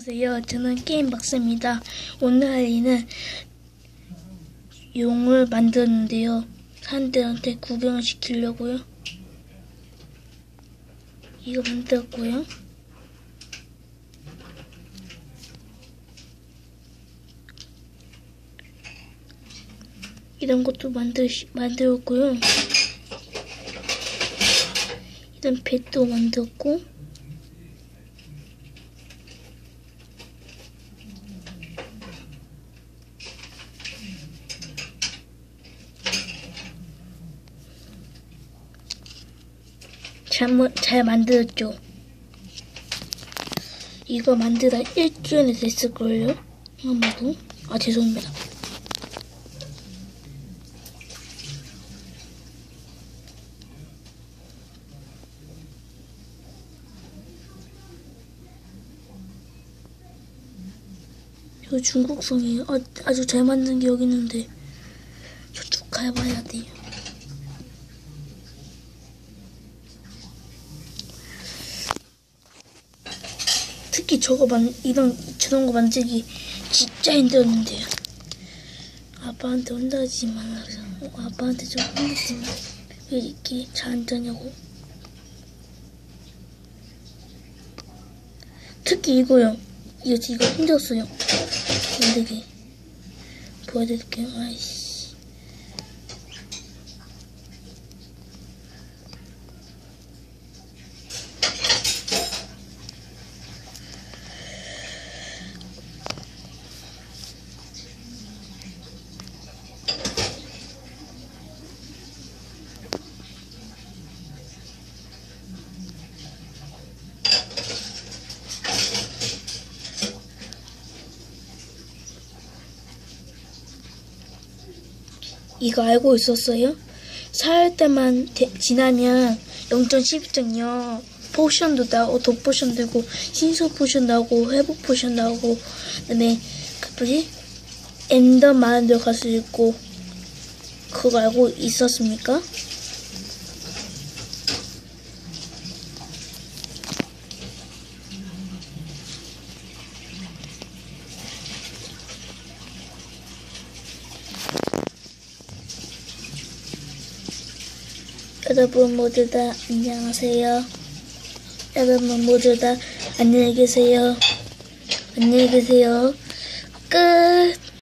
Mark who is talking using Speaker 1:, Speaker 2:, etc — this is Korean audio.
Speaker 1: 안녕하세요. 저는 게임 박사입니다. 오늘 할 일은 용을 만드는데요. 사람들한테 구경을 시키려고요. 이거 만들었고요. 이런 것도 만들, 만들었고요. 이런 배도 만들었고, 잘, 만들었죠. 이거 만들다 일주일이 됐을걸요? 아마도. 아, 죄송합니다. 이거 중국성이에요. 아, 아주 잘 만든 게 여기 있는데 저쪽 가봐야 돼요. 특히 저거 만 이런 저런 거 만들기 진짜 힘들었는데요. 아빠한테 혼나지 말라서 어, 아빠한테 좀 혼냈지만 왜 이렇게 잘안 되냐고. 특히 이거요. 이거 이거 힘들었어요. 만들기 보여드릴게요. 아이씨. 이거 알고 있었어요? 4일 때만 되- 지나면 0.12점이요. 포션도 나오고, 독포션 되고, 신소 포션 나오고, 회복 포션 나오고, 그 다음에, 그 뭐지? 엔더 마을도 갈수 있고, 그거 알고 있었습니까? 여러분 모두 다 안녕하세요. 여러분 모두 다 안녕히 계세요. 안녕히 계세요. 끝.